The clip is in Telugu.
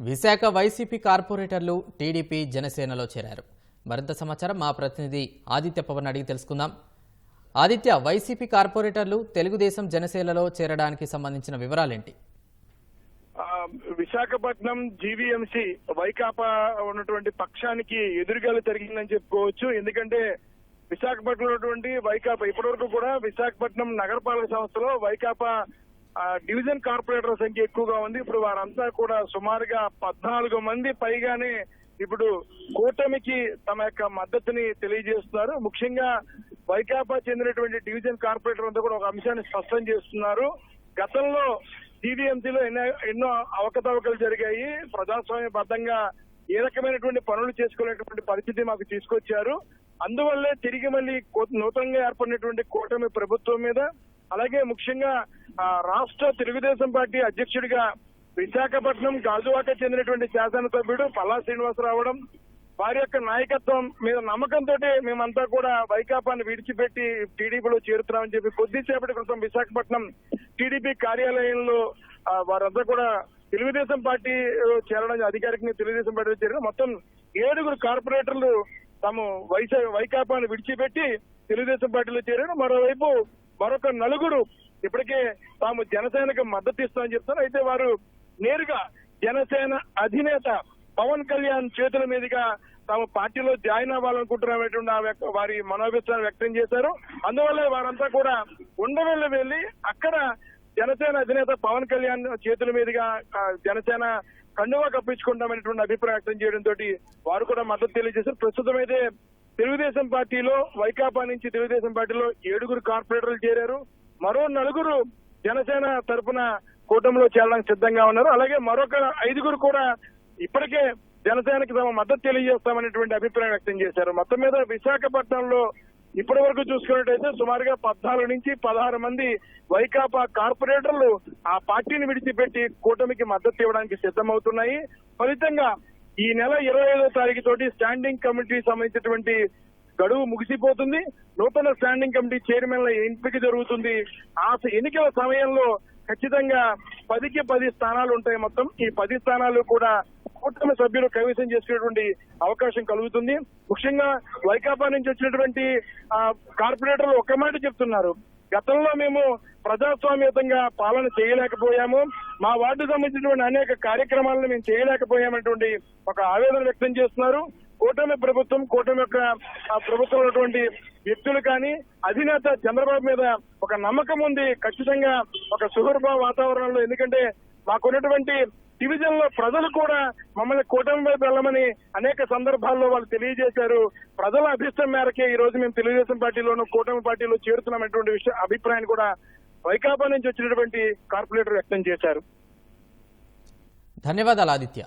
విశాఖ వైసీపీ కార్పొరేటర్లు టీడీపీ జనసేనలో చేరారు. మరింత సమాచారం మా ప్రతినిధి ఆదిత్య పవన్ అడిగి తెలుసుకుందాం. ఆదిత్య వైసీపీ కార్పొరేటర్లు తెలుగుదేశం జనసేనలో చేరడానికి సంబంధించిన వివరాలేంటి? విశాఖపట్నం జీవీఎంసీ వైకాపా ఉన్నటువంటి పక్షానికి ఎదురుగాలు జరిగిందని చెప్పుకోవచ్చు. ఎందుకంటే విశాఖపట్నంలో ఉన్నటువంటి వైకాపా ఇప్పటివరకు కూడా విశాఖపట్నం నగరపాలక సంస్థలో వైకాపా డివిజన్ కార్పొరేటర్ సంఖ్య ఎక్కువగా ఉంది. ఇప్పుడు వారంతా కూడా సుమారుగా పద్నాలుగు మంది పైగానే ఇప్పుడు కూటమికి తమ యొక్క మద్దతుని తెలియజేస్తున్నారు. ముఖ్యంగా వైకాపా చెందినటువంటి డివిజన్ కార్పొరేటర్ అంతా కూడా ఒక అంశాన్ని స్పష్టం చేస్తున్నారు. గతంలో టీడీఎంసీలో ఎన్నో ఎన్నో అవకతవకలు జరిగాయి. ప్రజాస్వామ్యబద్ధంగా ఏ రకమైనటువంటి పనులు చేసుకోలేనటువంటి పరిస్థితి మాకు తీసుకొచ్చారు. అందువల్లే తిరిగి మళ్ళీ కో- నూతనంగా ఏర్పడినటువంటి కూటమి ప్రభుత్వం మీద అలాగే ముఖ్యంగా రాష్ట్ర తెలుగుదేశం పార్టీ అధ్యక్షుడిగా విశాఖపట్నం గాజువాక చెందినటువంటి శాసనసభ్యుడు పల్లా శ్రీనివాస్ రావడం వారి యొక్క నాయకత్వం మీద నమ్మకంతో మేమంతా కూడా వైకాపాన్ని విడిచిపెట్టి టీడీపీలో చేరుతున్నామని చెప్పి కొద్దిసేపటి క్రితం విశాఖపట్నం టీడీపీ కార్యాలయంలో వారంతా కూడా తెలుగుదేశం పార్టీ చేరడం అధికారికంగా తెలుగుదేశం పార్టీలో చేరడం మొత్తం ఏడుగురు కార్పొరేటర్లు తాము వైసా వైకాపాను విడిచిపెట్టి తెలుగుదేశం పార్టీలో చేరారు. మరోవైపు మరొక నలుగురు ఇప్పటికే తాము జనసేనకు మద్దతు ఇస్తామని చెప్తారు అయితే వారు నేరుగా జనసేన అధినేత పవన్ కళ్యాణ్ చేతుల మీదుగా తాము పార్టీలో జాయిన్ అవ్వాలనుకుంటున్నటువంటి ఆ వ్యక్త- వారి మనోభిప్రాయాన్ని వ్యక్తం చేశారు. అందువల్ల వారంతా కూడా ఉండవల్లి వెళ్ళి అక్కడ జనసేన అధినేత పవన్ కళ్యాణ్ చేతుల మీదుగా జనసేన కండువా కప్పించుకుంటామనేటువంటి అభిప్రాయం వ్యక్తం చేయడంతో వారు కూడా మద్దతు తెలియజేశారు. ప్రస్తుతం అయితే తెలుగుదేశం పార్టీలో వైకాపా నుంచి తెలుగుదేశం పార్టీలో ఏడుగురు కార్పొరేటర్లు చేరారు. మరో నలుగురు జనసేన తరపున కూటమిలో చేరడానికి సిద్ధంగా ఉన్నారు. అలాగే మరొక ఐదుగురు కూడా ఇప్పటికే జనసేనకి తమ మద్దతు తెలియజేస్తామనేటువంటి అభిప్రాయం వ్యక్తం చేశారు. మొత్తం మీద విశాఖపట్నంలో ఇప్పటి వరకు చూసుకున్నట్టయితే సుమారుగా పద్నాలుగు నుంచి పదహారు మంది వైకాపా కార్పొరేటర్లు ఆ పార్టీని విడిచిపెట్టి కూటమికి మద్దతు ఇవ్వడానికి సిద్ధమవుతున్నాయి. ఫలితంగా ఈ నెల ఇరవై ఐదో తారీఖు తోటి స్టాండింగ్ కమిటీ సంబంధించినటువంటి గడువు ముగిసిపోతుంది. నూతన స్టాండింగ్ కమిటీ చైర్మన్ల ఎంపిక జరుగుతుంది. ఆ ఎన్నికల సమయంలో ఖచ్చితంగా పదికి పది స్థానాలు ఉంటాయి మొత్తం. ఈ పది స్థానాలు కూడా కూటమి సభ్యులు కైవసం చేసుకునేటువంటి అవకాశం కలుగుతుంది. ముఖ్యంగా వైకాపా నుంచి వచ్చినటువంటి కార్పొరేటర్లు ఒక్క మాట చెప్తున్నారు. గతంలో మేము ప్రజాస్వామ్యతంగా పాలన చేయలేకపోయాము. మా వార్డు సంబంధించినటువంటి అనేక కార్యక్రమాలను మేము చేయలేకపోయామనేటువంటి ఒక ఆవేదన వ్యక్తం చేస్తున్నారు. కూటమి ప్రభుత్వం కూటమి యొక్క ప్రభుత్వం ఉన్నటువంటి వ్యక్తులు కానీ అధినేత చంద్రబాబు మీద ఒక నమ్మకం ఉంది. ఖచ్చితంగా ఒక సుహృభ వాతావరణంలో ఎందుకంటే మాకున్నటువంటి డివిజన్లో ప్రజలు కూడా మమ్మల్ని కూటమి వైపు వెళ్ళమని అనేక సందర్భాల్లో వాళ్ళు తెలియజేశారు. ప్రజల అభిష్టం మేరకే ఈ రోజు మేము తెలుగుదేశం పార్టీలోను కూటమి పార్టీలో చేరుతున్నామనేటువంటి విషయ అభిప్రాయాన్ని కూడా వైకాపా నుంచి వచ్చినటువంటి కార్పొరేటర్ వ్యక్తం చేశారు. ధన్యవాదాలు ఆదిత్య.